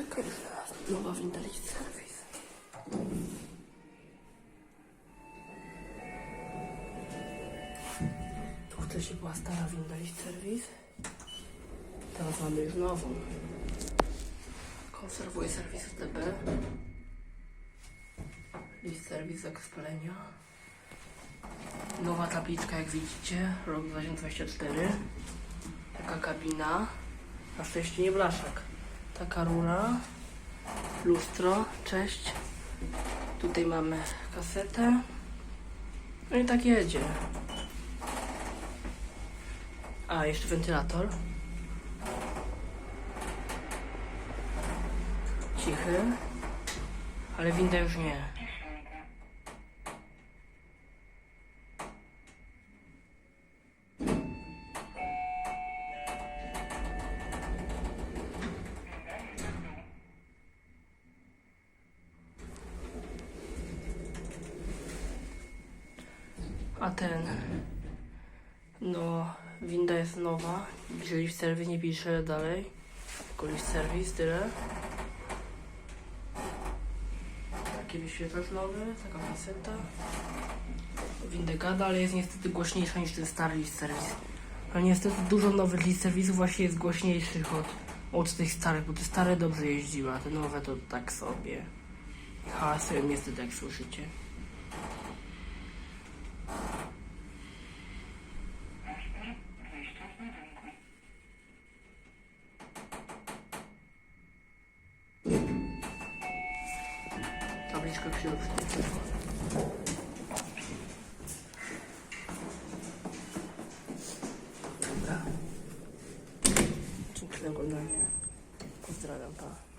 Czekaj, nowa Service. Tu wcześniej była stara winda Lease Service. Teraz mamy już nową. Konserwuję serwis DB. List serwis ekspelenia. Nowa tabliczka, jak widzicie, rok 2024. Taka kabina. Na szczęście nie blaszak. Taka rura. Lustro, cześć. Tutaj mamy kasetę. No i tak jedzie. A, jeszcze wentylator. Cichy. Ale winda już nie. A ten. No, winda jest nowa. Jeżeli w serwis nie pisze dalej. Tylko liść serwis, tyle. Taki wyświetlacz nowy, taka kaseta. Windę gada, ale jest niestety głośniejsza niż ten stary list serwis. Ale niestety dużo nowych list serwisów właśnie jest głośniejszych od, od tych starych, bo te stare dobrze jeździły, a te nowe to tak sobie. Hałasują niestety jak słyszycie. табличка все. Да. Чуть ли не Поздравляю, да.